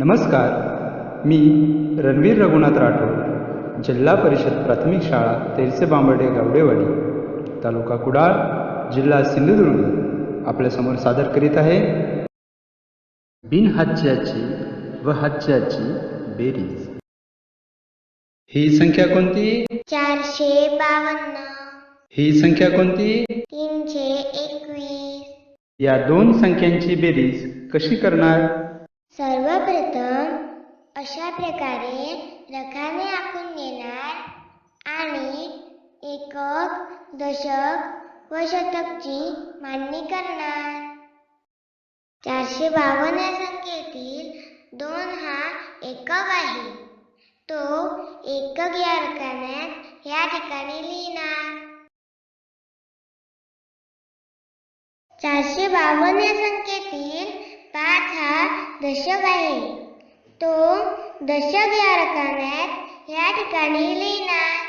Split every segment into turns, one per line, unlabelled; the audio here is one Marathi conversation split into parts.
नमस्कार. मी रणवीर रघुनाथ राठोड जिल्हा परिषद प्राथमिक शाळा तेरसे बांबर्डे गावडेवाडी तालुका कुडाळ जिल्हा सिंधुदुर्ग. आपल्यासमोर सादर करीत आहे बिनहाच्याची व हाच्याची बेरीज. ही संख्या कोणती?
चारशे बावन्न.
ही संख्या कोणती?
तीनशे एकवीस.
या दोन संख्यांची बेरीज कशी करणार?
सर्वप्रथम अशा प्रकारे रकाने आखून घेणार आणि एकक दशक व शतकची मांडणी करणार. चारशे बावन्न या संख्येतील दोन हा एकक आहे. तो एकक या रकान्यात या ठिकाणी लिहिणार. चारशे बावन्न या संख्येतील पाच हा दशक आहे. तो दशक या रकान्यात या ठिकाणी लिहिणार.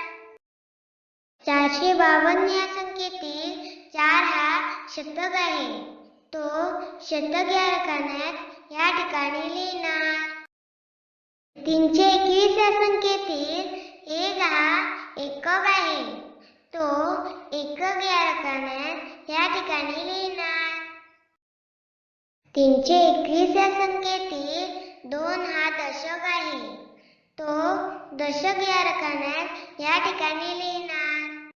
चारशे बावन्न या संख्येतील चार हा शतक आहे. तो शतक या रकान्यात या ठिकाणी लिहिणार. तीनशे एकवीस या संख्येतील एक हा एकक आहे. तो एकक या रकान्यात या ठिकाणी लिहिणार. तीनशे एकवीस या संख्येतील दोन हा दशक आहे. तो दशक या रकान्यात या ठिकाणी लिहिणार.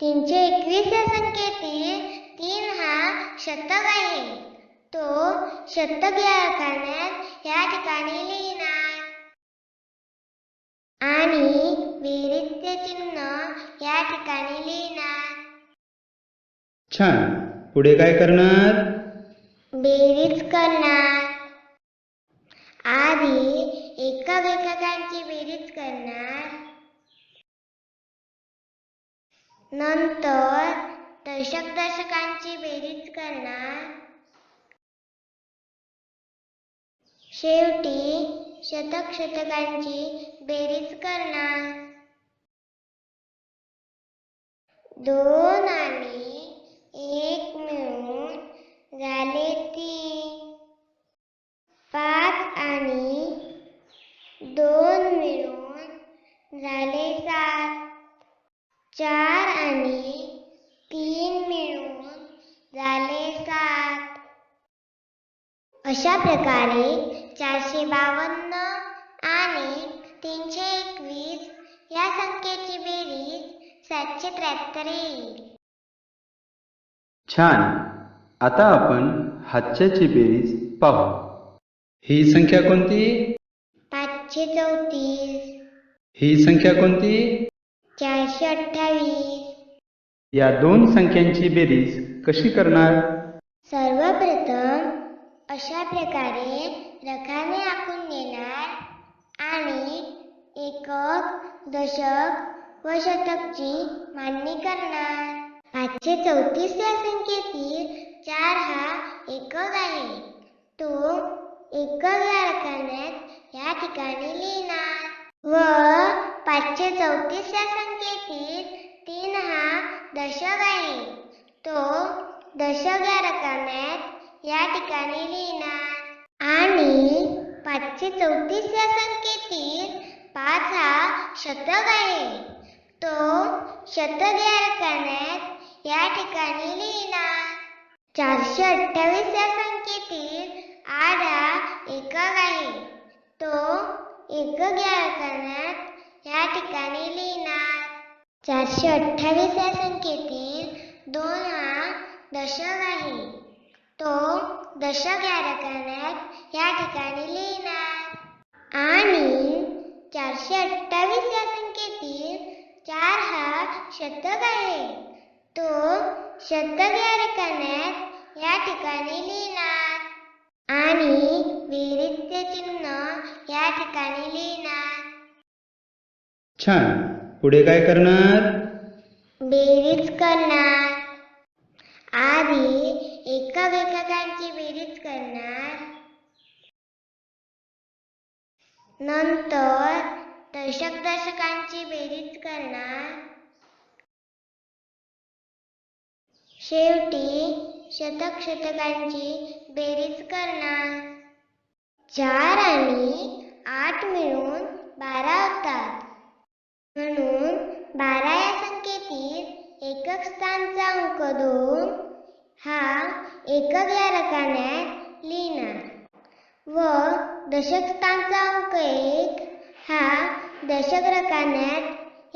तीनशे एकवीस या संख्येतील तीन हा शतक आहे. तो शतक या रकान्यात या ठिकाणी लिहिणार. आणि बेरीजचे चिन्ह या ठिकाणी लिहिणार.
छान. पुढे काय करणार?
बेरीज करणार. आधी एका एककांची बेरीज करणार. नंतर दशक दशकांची बेरीज करणार. शेवटी शतक शतकांची बेरीज करणार. दोन आणि एक मिळून झाले तीन. आणि दोन मिळून झाले सात. चार आणि तीन मिळून झाले सात. अशा प्रकारे चारशे बावन्न आणि तीनशे एकवीस या संख्येची बेरीज सातशे त्र्याहत्तर येईल.
छान. आता आपण हाच्याची बेरीज पाहू. ही संख्या कोणती?
पाचशे चौतीस.
ही संख्या कोणती?
चारशे अठ्ठावीस.
या दोन संख्यांची बेरीज कशी करणार?
सर्वप्रथम अशा प्रकारे रकाने आखून घेणार आणि एकक दशक व शतकची मांडणी करणार. पाचशे चौतीस या संख्येतील चार हा एकक आहे. तो एकक या या ठिकाणी लिहिणार. व पाचशे चौतीस या संख्येतील तीन हा दशक आहे. तो दशक या रकान्यात या ठिकाणी लिहिणार. आणि पाचशे चौतीस या संख्येतील पाच हा शतक आहे. तो शतक या रकान्यात या ठिकाणी लिहिणार. चारशे अठ्ठावीस या संख्येतील आडा एक गाई. आहे तो एक या ह्या या ठिकाणी लिहिणार. चारशे अठ्ठावीस या संख्येतील दोन हा दशक आहे तो दशक या रकान्यात या ठिकाणी लिहिणार. आणि चारशे अठ्ठावीस या संख्येतील चार हा शतक आहे तो शतक या रकान्यात या ठिकाणी लिहिणार. आणि बेरीजचे चिन्ह या ठिकाणी लिहिणार.
छान. पुढे काय करणार?
बेरीज करणार. आधी एकक एककांची बेरीज करणार. नंतर दशक दशकांची बेरीज करणार. शेवटी शतक शतकांची बेरीज करणार. चार आणि आठ मिळून बारा होतात. म्हणून बारा या संख्येतील एकक स्थानचा अंक दोन हा एकक या रकान्यात लिहिणार. व दशक स्थानचा अंक एक हा दशक रकान्यात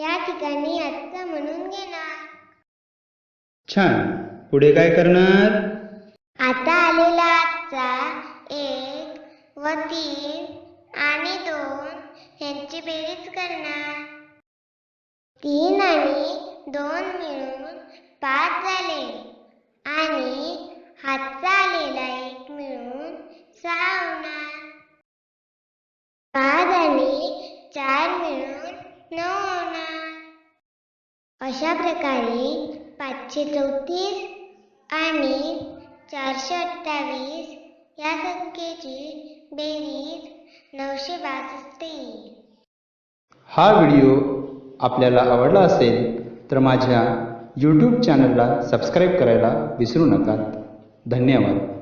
या ठिकाणी आजचा म्हणून घेणार.
छान. पुढे काय करणार?
व तीन आणि दोन यांची बेरीज करणार. तीन आणि दोन मिळून पाच झाले आणि हातचा आलेला एक मिळून सहा होणार. पाच आणि चार मिळून नऊ होणार. अशा प्रकारे पाचशे चौतीस आणि चारशे अठ्ठावीस या संख्येची बेरीज नऊशे बासष्ट. येईल
हा व्हिडिओ आपल्याला आवडला असेल तर माझ्या यूट्यूब चॅनलला सबस्क्राईब करायला विसरू नका. धन्यवाद.